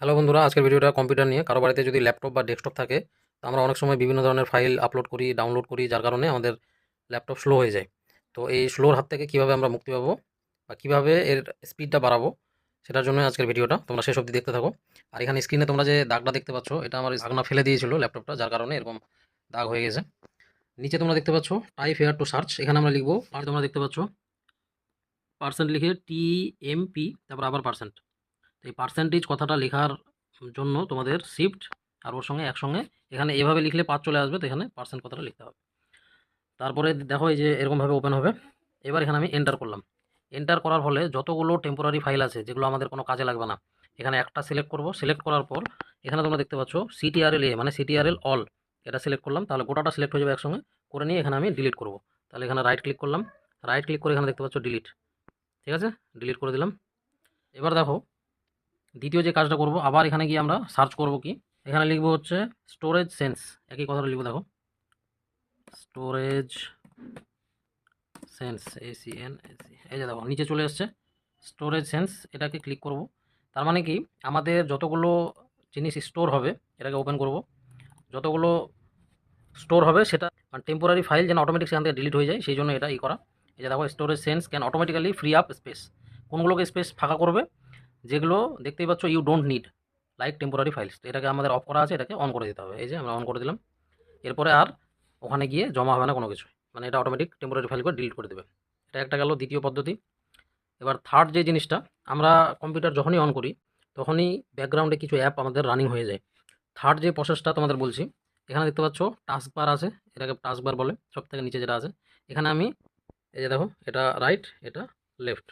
Hello বন্ধুরা, আজকের ভিডিওটা কম্পিউটার নিয়ে। কারও বাড়িতে যদি ল্যাপটপ বা ডেস্কটপ থাকে, তো আমরা অনেক সময় বিভিন্ন ধরনের ফাইল আপলোড করি ডাউনলোড করি, যার কারণে আমাদের ল্যাপটপ স্লো হয়ে যায়। তো এই স্লোর হাত থেকে কীভাবে আমরা মুক্তি পাবো বা কীভাবে এর স্পিডটা বাড়াবো, সেটার জন্য আজকের ভিডিওটা। তোমরা শেষ অবধি দেখতে থাকো। আর এখানে স্ক্রিনে তোমরা যে দাগটা দেখতে পাচ্ছ, এটা আমার ভাগনা ফেলে দিয়েছিল ল্যাপটপটা, যার কারণে এরকম দাগ হয়ে গেছে। নিচে তোমরা দেখতে পাচ্ছ টাইপ হেয়ার টু সার্চ এখানে আমরা লিখব, আর তোমরা দেখতে পাচ্ছ পার্সেন্ট লিখে টি এম পি তারপর আবার পার্সেন্ট এই পার্সেন্টেজ কথাটা লেখার জন্য তোমাদের শিফট আর ওর সঙ্গে একসঙ্গে এখানে এভাবে লিখলে পাঁচ চলে আসবে, তো এখানে পার্সেন্ট কথাটা লিখতে হবে। তারপরে দেখো এই যে এরকমভাবে ওপেন হবে। এবার এখানে আমি এন্টার করলাম। এন্টার করার ফলে যতগুলো টেম্পোরারি ফাইল আছে, যেগুলো আমাদের কোনো কাজে লাগবে না, এখানে একটা সিলেক্ট করব। সিলেক্ট করার পর এখানে তোমরা দেখতে পাচ্ছ সিটিআরএল এ মানে সিটিআরএল অল এটা সিলেক্ট করলাম। তাহলে গোটাটা সিলেক্ট হয়ে যাবে একসঙ্গে। করে নিয়ে এখানে আমি ডিলিট করব। তাহলে এখানে রাইট ক্লিক করলাম। রাইট ক্লিক করে এখানে দেখতে পাচ্ছ ডিলিট ঠিক আছে? ডিলিট করে দিলাম। এবার দেখো দ্বিতীয় যে কাজটা করব, আবার এখানে গিয়ে আমরা সার্চ করব কি? এখানে লিখব হচ্ছে স্টোরেজ সেন্স একই কথাটা লিখব, দেখো। স্টোরেজ সেন্স এসি এন এসি যে দেখো, নিচে চলে এসছে। স্টোরেজ সেন্স এটাকে ক্লিক করব। তার মানে কি? আমাদের যতগুলো জিনিস স্টোর হবে, এটাকে ওপেন করব। যতগুলো স্টোর হবে, সেটা মানে টেম্পোরারি ফাইল যেন অটোমেটিক সেখান থেকে ডিলিট হয়ে যায়, সেই জন্য এটা ই করা। এই যে দেখো storage sense can automatically free up space কোনগুলোকে space ফাঁকা করবে? যেগুলো দেখতেই পাচ্ছ you don't need like temporary files এটাকে আমাদের অফ করা আছে, এটাকে অন করে দিতে হবে। এই যে আমরা অন করে দিলাম। এরপরে আর ওখানে গিয়ে জমা হবে না কোনো কিছু। মানে এটা অটোমেটিক টেম্পোরারি ফাইলকে ডিলিট করে দেবে। এটা একটা গেল দ্বিতীয় পদ্ধতি। এবার থার্ড যে জিনিসটা, আমরা কম্পিউটার যখনই অন করি, তখনই ব্যাকগ্রাউন্ডে কিছু অ্যাপ আমাদের রানিং হয়ে যায়। থার্ড যে প্রসেসটা তোমাদের বলছি, এখানে দেখতে পাচ্ছ টাস্ক বার আছে, এটাকে টাস্ক বার বলে সব থেকে নিচে যেটা আছে। এখানে আমি, এই যে দেখো, এটা রাইট এটা লেফট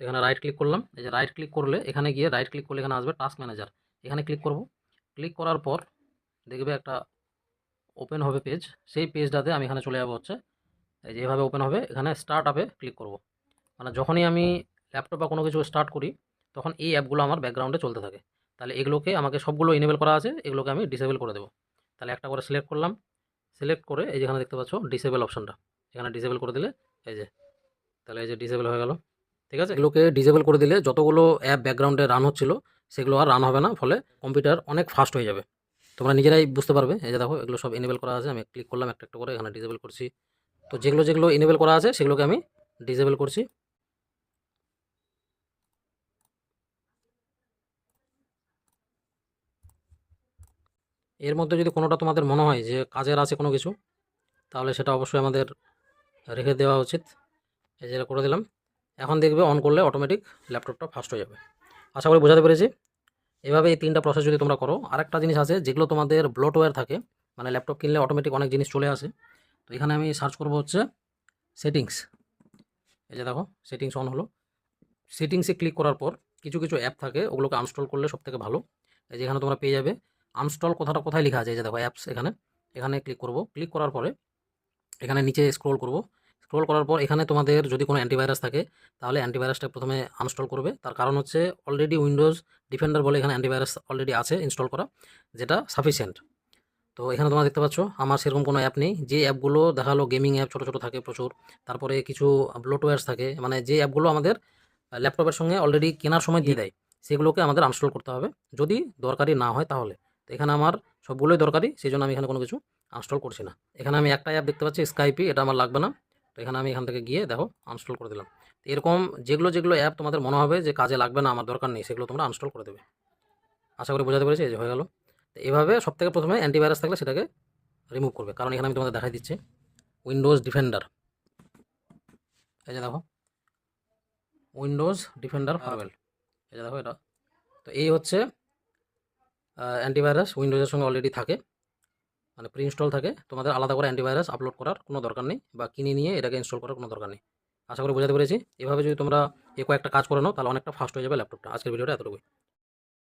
তো এখানে রাইট ক্লিক করলাম। এই যে রাইট ক্লিক করলে এখানে গিয়ে রাইট ক্লিক করলে এখানে আসবে টাস্ক ম্যানেজার এখানে ক্লিক করব। ক্লিক করার পর দেখবে একটা ওপেন হবে পেজ সেই পেজটাতে আমি এখানে চলে যাব হচ্ছে। এই যে এভাবে ওপেন হবে। এখানে স্টার্ট আপে ক্লিক করব। মানে যখনই আমি ল্যাপটপ বা কোনো কিছু স্টার্ট করি, তখন এই অ্যাপগুলো আমার ব্যাকগ্রাউন্ডে চলতে থাকে। তাহলে এগুলোকে আমাকে সবগুলো ইনেবল করা আছে। এগুলোকে আমি ডিসেবল করে দেবো। তাহলে একটা করে সিলেক্ট করলাম। সিলেক্ট করে এই যেখানে দেখতে পাচ্ছ ডিসেবল অপশনটা এখানে ডিসেবল করে দিলে এই যে, তাহলে এই যে ডিসেবল হয়ে গেল। ঠিক আছে? এগুলোকে ডিসেবল করে দিলে যতগুলো অ্যাপ ব্যাকগ্রাউন্ডে রান হচ্ছিল, সেগুলো আর রান হবে না, ফলে কম্পিউটার অনেক ফাস্ট হয়ে যাবে। তোমরা নিজেরাই বুঝতে পারবে। এই যে দেখো, এগুলো সব এনেবল করা আছে, আমি ক্লিক করলাম একটা একটা করে, এখানে ডিসেবল করছি। তো যেগুলো যেগুলো এনেবল করা আছে, সেগুলোকে আমি ডিসেবল করছি। এর মধ্যে যদি কোনোটা তোমাদের মনে হয় যে কাজের আছে কোনো কিছু, তাহলে সেটা অবশ্যই আমাদের রেখে দেওয়া উচিত। এই যেটা করে দিলাম। এখন দেখবে অন করলে অটোমেটিক ল্যাপটপটা ফাস্ট হয়ে যাবে। আশা করি বোঝাতে পেরেছি। এভাবে এই তিনটা প্রসেস যদি তোমরা করো, আরেকটা জিনিস আছে যেগুলো তোমাদের ব্লোটওয়্যার থাকে মানে ল্যাপটপ কিনলে অটোমেটিক অনেক জিনিস চলে আসে। তো এখানে আমি সার্চ করব হচ্ছে সেটিংস এই যে দেখো সেটিংস অন হলো। সেটিংসে ক্লিক করার পর কিছু কিছু অ্যাপ থাকে, ওগুলোকে আনস্টল করলে সব থেকে ভালো। এই যে এখানে তোমরা পেয়ে যাবে। আনস্টল কথাটা কোথায় লেখা আছে? এই যে দেখো অ্যাপস এখানে। এখানে ক্লিক করব। ক্লিক করার পরে এখানে নিচে স্ক্রোল করব। স্ক্রোল করার পর এখানে তোমাদের যদি কোনো অ্যান্টিভাইরাস থাকে, তাহলে অ্যান্টিভাইরাসটা প্রথমে আনস্টল করবে। তার কারণ হচ্ছে অলরেডি উইন্ডোজ ডিফেন্ডার বলে এখানে অ্যান্টিভাইরাস অলরেডি আছে ইনস্টল করা, যেটা সাফিসিয়েন্ট তো এখানে তোমরা দেখতে পাচ্ছ, আমার সেরকম কোনো অ্যাপ নেই। যে অ্যাপগুলো দেখাল গেমিং অ্যাপ ছোটো ছোটো থাকে প্রচুর, তারপরে কিছু ব্লোটওয়্যার্স থাকে মানে যে অ্যাপগুলো আমাদের ল্যাপটপের সঙ্গে অলরেডি কেনার সময় দিয়ে দেয়, সেগুলোকে আমাদের আনস্টল করতে হবে। যদি দরকারি না হয় তাহলে। তো এখানে আমার সবগুলোই দরকারি, সেই জন্য আমি এখানে কোনো কিছু আনস্টল করছি না। এখানে আমি একটা অ্যাপ দেখতে পাচ্ছি স্কাইপি এটা আমার লাগবে না। তো এখানে আমি এখান থেকে গিয়ে দেখো আনস্টল করে দিলাম। তো এরকম যেগুলো যেগুলো অ্যাপ তোমাদের মনে হবে যে কাজে লাগবে না আমার দরকার নেই সেগুলো তোমরা আনস্টল করে দেবে। আশা করি বোঝাতে পেরেছি এই যে হয়ে গেল। তো এভাবে সব থেকে প্রথমে অ্যান্টিভাইরাস থাকলে সেটাকে রিমুভ করবে। কারণ এখানে আমি তোমাদের দেখাই দিচ্ছি উইন্ডোজ ডিফেন্ডার এই যে দেখো উইন্ডোজ ডিফেন্ডার ফারওয়েল এই যে দেখো এটা। তো এই হচ্ছে অ্যান্টিভাইরাস উইন্ডোজের সঙ্গে অলরেডি থাকে। মানে প্রি ইনস্টল থাকে তোমাদের আলাদা করে অ্যান্টিভাইরাস আপলোড করার কোনো দরকার নেই বা কিনে নিয়ে এটাকে ইনস্টল করার কোনো দরকার নেই। আশা করি বোঝাতে পেরেছি। এভাবে যদি তোমরা এ কয়েকটা কাজ করে নাও, তাহলে অনেকটা ফাস্ট হয়ে যাবে ল্যাপটপটা আজকের ভিডিওটা এতটুকুই।